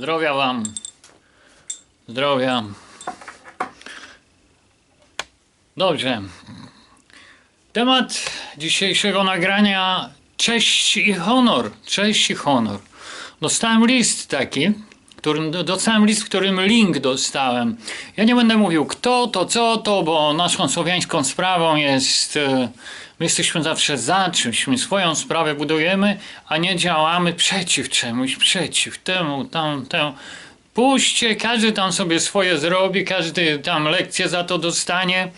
Zdrowia wam. Zdrowia. Dobrze. Temat dzisiejszego nagrania cześć i honor. Cześć i honor. Dostałem list taki, którym, dostałem list, w którym link dostałem. Ja nie będę mówił kto to, co to, bo naszą słowiańską sprawą jest, e, my jesteśmy zawsze za czymś, my swoją sprawę budujemy, a nie działamy przeciw czemuś, przeciw temu, tamtemu. Puśćcie, każdy tam sobie swoje zrobi, każdy tam lekcję za to dostanie.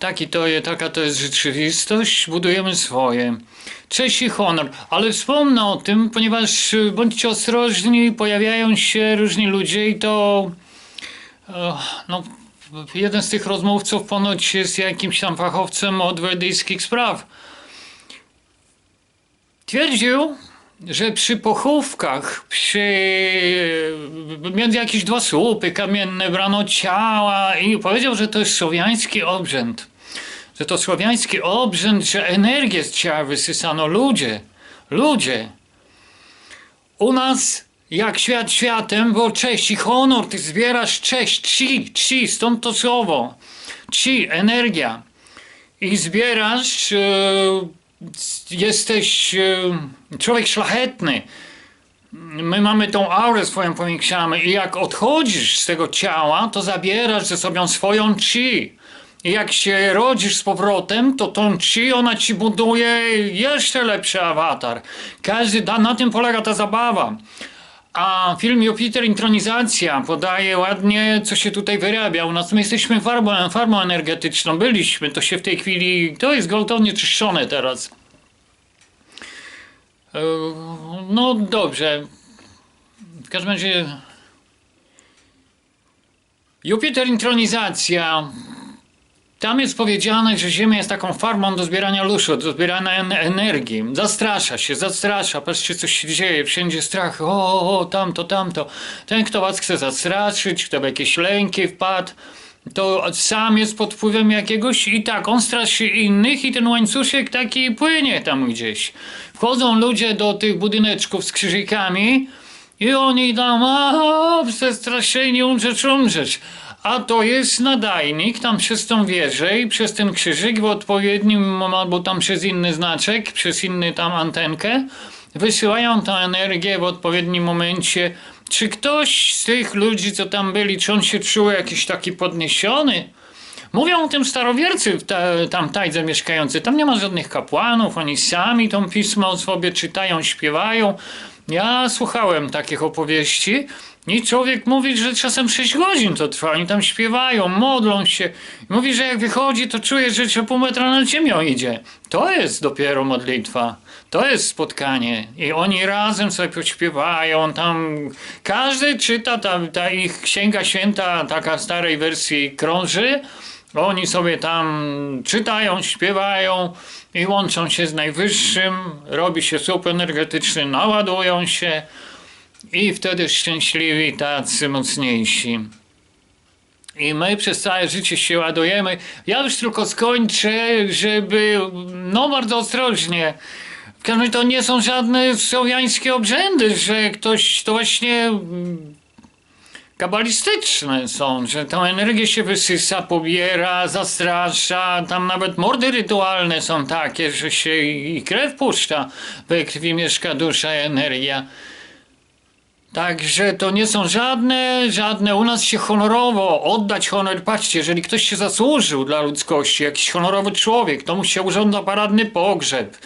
Taki to je, taka to jest rzeczywistość, budujemy swoje. Cześć i honor, ale wspomnę o tym, ponieważ y, bądźcie ostrożni, pojawiają się różni ludzie i to e, no, jeden z tych rozmówców ponoć jest jakimś tam fachowcem od wedyjskich spraw. Twierdził, że przy pochówkach, przy między jakieś dwa słupy kamienne brano ciała i powiedział, że to jest słowiański obrzęd. Że to słowiański obrzęd, że energię z ciała wysysano. Ludzie, ludzie. U nas jak świat światem, bo cześć i honor, ty zbierasz cześć, ci, ci, stąd to słowo. Ci, energia. I zbierasz, e, jesteś e, człowiek szlachetny. My mamy tą aurę swoją powiększamy i jak odchodzisz z tego ciała, to zabierasz ze sobą swoją chi. I jak się rodzisz z powrotem, to tą chi ona ci buduje jeszcze lepszy awatar. Każdy, da, na tym polega ta zabawa. A film Jupiter Intronizacja podaje ładnie, co się tutaj wyrabia. U nas my jesteśmy farmą, farmą energetyczną, byliśmy, to się w tej chwili, to jest gwałtownie czyszczone teraz. E, No dobrze. W każdym razie. Jupiter intronizacja. Tam jest powiedziane, że Ziemia jest taką farmą do zbierania luszu, do zbierania en- energii. Zastrasza się, zastrasza. Patrzcie, co się dzieje. Wszędzie strach. O, o, o, tamto, tamto. Ten, kto was chce zastraszyć, kto w jakieś lęki wpadł, to sam jest pod wpływem jakiegoś i tak, on straszy innych i ten łańcuszek taki płynie tam gdzieś. Wchodzą ludzie do tych budyneczków z krzyżykami i oni tam, a przestraszeni, umrzeć, umrzeć. A to jest nadajnik tam przez tą wieżę i przez ten krzyżyk w odpowiednim, albo tam przez inny znaczek, przez inny tam antenkę, wysyłają tę energię w odpowiednim momencie. Czy ktoś z tych ludzi, co tam byli, czy on się czuł jakiś taki podniesiony? Mówią o tym starowiercy ta, tam tajdze mieszkający. Tam nie ma żadnych kapłanów, oni sami tą pismo sobie czytają, śpiewają. Ja słuchałem takich opowieści i człowiek mówi, że czasem 6 godzin to trwa. Oni tam śpiewają, modlą się. Mówi, że jak wychodzi, to czuje, że się pół metra nad ziemią idzie. To jest dopiero modlitwa. To jest spotkanie. I oni razem sobie pośpiewają. Tam każdy czyta, ta, ta ich księga święta, taka starej wersji krąży. Oni sobie tam czytają, śpiewają i łączą się z Najwyższym. Robi się słup energetyczny, naładują się i wtedy szczęśliwi, tacy mocniejsi. I my przez całe życie się ładujemy. Ja już tylko skończę, żeby, no bardzo ostrożnie. W każdym razie to nie są żadne słowiańskie obrzędy, że ktoś to właśnie kabalistyczne są, że tą energię się wysysa, pobiera, zastrasza, tam nawet mordy rytualne są takie, że się i krew puszcza, we krwi mieszka dusza, energia. Także to nie są żadne, żadne, u nas się honorowo, oddać honor, patrzcie, jeżeli ktoś się zasłużył dla ludzkości, jakiś honorowy człowiek, to mu się urządza paradny pogrzeb,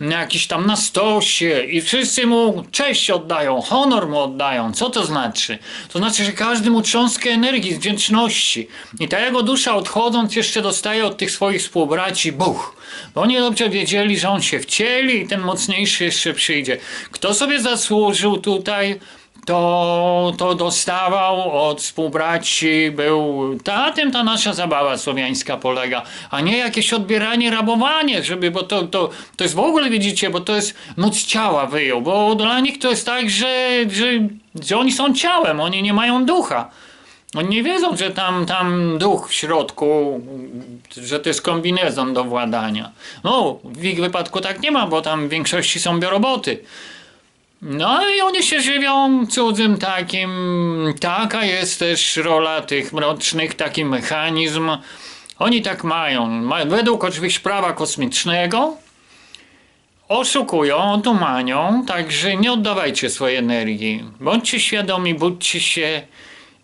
jakiś tam na stosie i wszyscy mu cześć oddają, honor mu oddają. Co to znaczy? To znaczy, że każdy mu cząstkę energii, wdzięczności i ta jego dusza odchodząc jeszcze dostaje od tych swoich współbraci buch. Bo oni dobrze wiedzieli, że on się wcieli i ten mocniejszy jeszcze przyjdzie. Kto sobie zasłużył tutaj, to, to dostawał od współbraci, był, na tym ta nasza zabawa słowiańska polega, a nie jakieś odbieranie, rabowanie, żeby, bo to, to, to jest w ogóle, widzicie, bo to jest moc ciała wyjął, bo dla nich to jest tak, że, że, że oni są ciałem, oni nie mają ducha. Oni nie wiedzą, że tam, tam duch w środku, że to jest kombinezon do władania. No, w ich wypadku tak nie ma, bo tam w większości są bioroboty. No i oni się żywią cudzym takim. Taka jest też rola tych mrocznych, taki mechanizm. Oni tak mają. Ma- Według oczywiście prawa kosmicznego oszukują, otumanią, także nie oddawajcie swojej energii. Bądźcie świadomi, budźcie się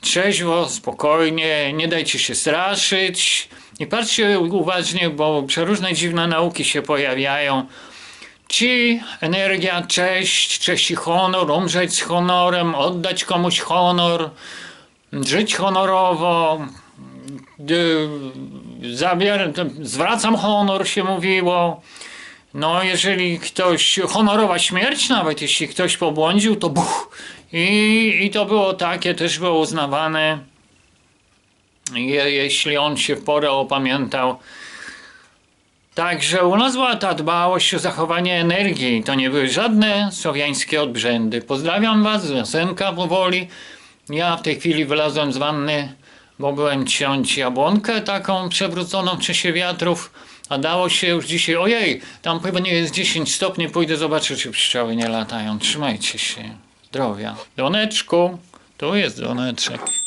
trzeźwo, spokojnie, nie dajcie się straszyć. I patrzcie uważnie, bo przeróżne dziwne nauki się pojawiają. Ci energia, cześć, cześć i honor, umrzeć z honorem, oddać komuś honor, żyć honorowo, y, zabier, zwracam honor się mówiło. No, jeżeli ktoś, honorowa śmierć nawet, jeśli ktoś pobłądził, to buch. I, I to było takie, też było uznawane, je, jeśli on się w porę opamiętał. Także u nas była ta dbałość o zachowanie energii. To nie były żadne słowiańskie odbrzędy. Pozdrawiam Was z Jasenka powoli. Ja w tej chwili wylazłem z wanny, bo byłem ciąć jabłonkę taką przewróconą w czasie wiatrów. A dało się już dzisiaj, ojej, tam chyba nie jest 10 stopni, pójdę zobaczyć, czy pszczoły nie latają. Trzymajcie się. Zdrowia. Doneczku, tu jest doneczek.